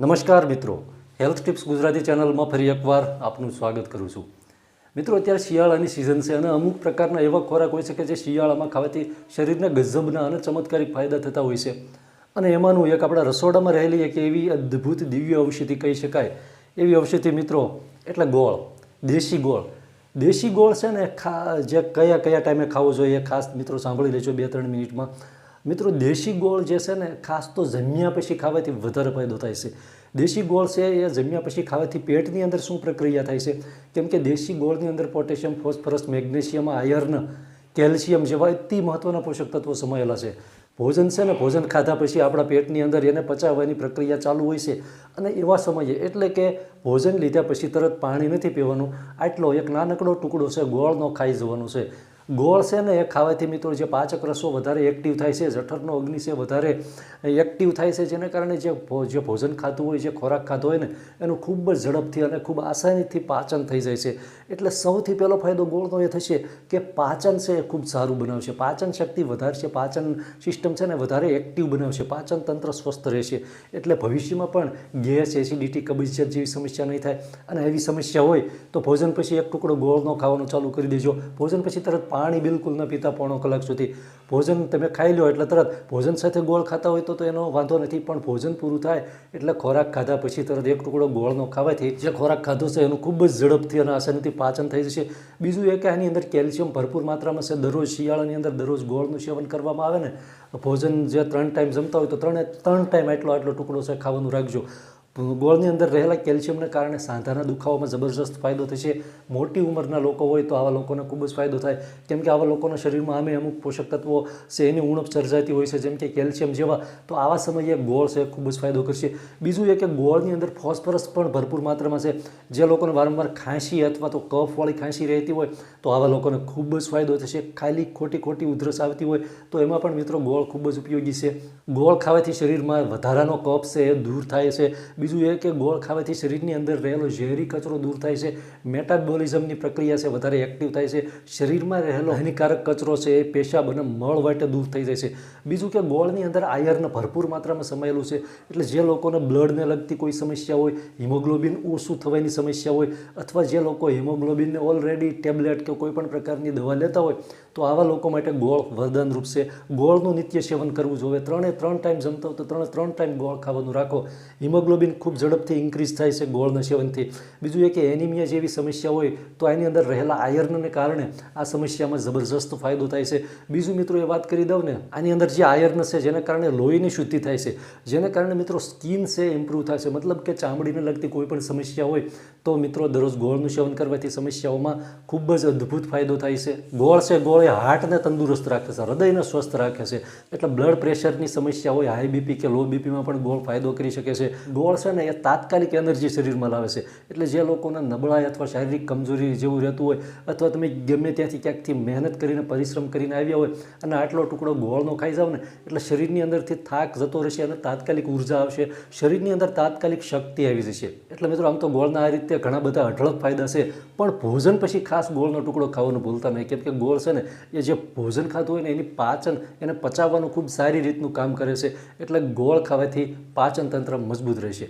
નમસ્કાર મિત્રો. Health tips Gujarati ચેનલમાં ફરી એકવાર આપનું સ્વાગત કરું છું. મિત્રો, અત્યારે શિયાળાની સિઝન છે અને અમુક પ્રકારના એવા ખોરાક હોય છે કે જે શિયાળામાં ખાવાથી શરીરને ગજબના અને ચમત્કારિક ફાયદા થતા હોય છે. અને એમાંનું એક આપણા રસોડામાં રહેલી એક એવી અદ્ભુત દિવ્ય ઔષધિ કહી શકાય. એવી ઔષધિ મિત્રો, એટલે ગોળ, દેશી ગોળ. દેશી ગોળ છે ને ખા, જે કયા કયા ટાઈમે ખાવો જોઈએ, ખાસ મિત્રો સાંભળી લેજો બે ત્રણ મિનિટમાં. મિત્રો, દેશી ગોળ જે છે ને, ખાસ તો જમ્યા પછી ખાવાથી વધારે ફાયદો થાય છે. દેશી ગોળ છે એ જમ્યા પછી ખાવાથી પેટની અંદર શું પ્રક્રિયા થાય છે? કેમ કે દેશી ગોળની અંદર potassium, phosphorus, magnesium, iron, calcium જેવા અતિ મહત્ત્વના પોષક તત્વો સમાયેલા છે. ભોજન છે ને, ભોજન ખાધા પછી આપણા પેટની અંદર એને પચાવવાની પ્રક્રિયા ચાલુ હોય છે. અને એવા સમયે એટલે કે ભોજન લીધા પછી તરત પાણી નથી પીવાનું. આટલો એક નાનકડો ટુકડો છે ગોળનો ખાઈ જવાનો છે. ગોળ છે ને એ ખાવાથી મિત્રો જે પાચક રસો વધારે એક્ટિવ થાય છે, જઠરનો અગ્નિ છે વધારે એક્ટિવ થાય છે, જેને કારણે જે જે ભોજન ખાતું હોય, જે ખોરાક ખાતો હોય ને, એનું ખૂબ જ ઝડપથી અને ખૂબ આસાનીથી પાચન થઈ જાય છે. એટલે સૌથી પહેલો ફાયદો ગોળનો એ થશે કે પાચન છે એ ખૂબ સારું બનાવશે. પાચન શક્તિ વધારશે પાચન સિસ્ટમ છે ને વધારે એક્ટિવ બનાવશે. પાચન તંત્ર સ્વસ્થ રહેશે. એટલે ભવિષ્યમાં પણ ગેસ એસિડિટી કબજિયાત જેવી સમસ્યા નહીં થાય. અને એવી સમસ્યા હોય તો ભોજન પછી એક ટુકડો ગોળનો ખાવાનું ચાલુ કરી દેજો. ભોજન પછી તરત પાણી બિલકુલ ન પીતા પોણો કલાક સુધી. ભોજન તમે ખાઈ લો એટલે તરત. ભોજન સાથે ગોળ ખાતા હોય તો એનો વાંધો નથી, પણ ભોજન પૂરું થાય એટલે ખોરાક ખાધા પછી તરત એક ટુકડો ગોળનો ખાવાથી જે ખોરાક ખાધો છે એનું ખૂબ જ ઝડપથી અને આસાનીથી પાચન થઈ જશે. બીજું એ કે આની અંદર કેલ્શિયમ ભરપૂર માત્રામાં છે. દરરોજ શિયાળાની અંદર દરરોજ ગોળનું સેવન કરવામાં આવે ને, ભોજન જે ત્રણ ટાઈમ જમતા હોય તો ત્રણે, ત્રણ ટાઈમ આટલો આટલો ટુકડો છે, ખાવાનું રાખજો. ગોળની અંદર રહેલા કેલ્શિયમને કારણે સાંધાના દુખાવામાં જબરજસ્ત ફાયદો થશે. મોટી ઉંમરના લોકો હોય તો આવા લોકોને ખૂબ જ ફાયદો થાય. કેમ કે આવા લોકોના શરીરમાં આમે અમુક પોષક તત્વો છે, એની ઉણપ સર્જાતી હોય છે, જેમ કે કેલ્શિયમ જેવા. તો આવા સમયે ગોળ છે, ખૂબ જ ફાયદો કરશે. બીજું એ કે ગોળની અંદર ફોસ્ફરસ પણ ભરપૂર માત્રામાં છે. જે લોકોને વારંવાર ખાંસી અથવા તો કફવાળી ખાંસી રહેતી હોય, તો આવા લોકોને ખૂબ જ ફાયદો થશે. ખાલી ખોટી ખોટી ઉધરસ આવતી હોય, તો એમાં પણ મિત્રો ગોળ ખૂબ જ ઉપયોગી છે. ગોળ ખાવાથી શરીરમાં વધારાનો કફ છે, એ દૂર થાય છે. બીજું એ કે ગોળ ખાવાથી શરીરની અંદર રહેલો ઝેરી કચરો દૂર થાય છે. મેટાબોલિઝમની પ્રક્રિયા છે, વધારે એક્ટિવ થાય છે. શરીરમાં રહેલો હાનિકારક કચરો છે, એ પેશાબ અને મળ વાટે દૂર થઈ જાય છે. બીજું કે ગોળની અંદર આયર્ન ભરપૂર માત્રામાં સમાયેલું છે. એટલે જે લોકોને બ્લડને લગતી કોઈ સમસ્યા હોય, હિમોગ્લોબિન ઓછું થવાની સમસ્યા હોય, અથવા જે લોકો હિમોગ્લોબિનને ઓલરેડી ટેબ્લેટ કે કોઈપણ પ્રકારની દવા લેતા હોય, તો આવા લોકો માટે ગોળ વરદાનરૂપ છે. ગોળનું નિત્ય સેવન કરવું જોઈએ. ત્રણે ત્રણ ટાઈમ જમતા તો ત્રણે ત્રણ ટાઈમ ગોળ ખાવાનું રાખો. હિમોગ્લોબિન ખૂબ ઝડપથી ઇન્ક્રીઝ થાય છે ગોળના સેવનથી બીજું એ કે એનિમિયા જેવી સમસ્યા હોય તો એની અંદર રહેલા આયર્નને કારણે આ સમસ્યામાં જબરજસ્ત ફાયદો થાય છે. બીજું મિત્રો એ વાત કરી દઉં ને, આની અંદર જે આયર્ન છે જેના કારણે લોહીની શુદ્ધિ થાય છે. જેને કારણે મિત્રો સ્કિન છે ઇમ્પ્રૂવ થાય છે. મતલબ કે ચામડીને લગતી કોઈ પણ સમસ્યા હોય તો મિત્રો દરરોજ ગોળનું સેવન કરવાથી સમસ્યાઓમાં ખૂબ જ અદ્ભુત ફાયદો થાય છે. ગોળ છે ગોળ એ હાર્ટને તંદુરસ્ત રાખે છે, હૃદયને સ્વસ્થ રાખે છે. એટલે બ્લડ પ્રેશરની સમસ્યા હોય હાઈ બીપી કે લો બીપીમાં પણ ગોળ ફાયદો કરી શકે છે. ગોળ છે ને એ તાત્કાલિક એનર્જી શરીરમાં લાવે છે. એટલે જે લોકોને નબળાઈ અથવા શારીરિક કમજોરી જેવું રહેતું હોય અથવા તમે ગમે ત્યાંથી ક્યાંકથી મહેનત કરીને પરિશ્રમ કરીને આવ્યા હોય અને આટલો ટુકડો ગોળનો ખાઈ જાવ ને, એટલે શરીરની અંદરથી થાક જતો રહેશે અને તાત્કાલિક ઊર્જા આવશે. શરીરની અંદર તાત્કાલિક શક્તિ આવી જશે. એટલે મિત્રો, આમ તો ગોળના આ રીતે ઘણા બધા અઢળક ફાયદા છે, પણ ભોજન પછી ખાસ ગોળનો ટુકડો ખાવાનું ભૂલતા નહીં. કેમ કે ગોળ છે ને, એ જે ભોજન ખાતું હોય ને, એની પાચન, એને પચાવવાનું ખૂબ સારી રીતનું કામ કરે છે. એટલે ગોળ ખાવાથી પાચન તંત્ર મજબૂત રહેશે.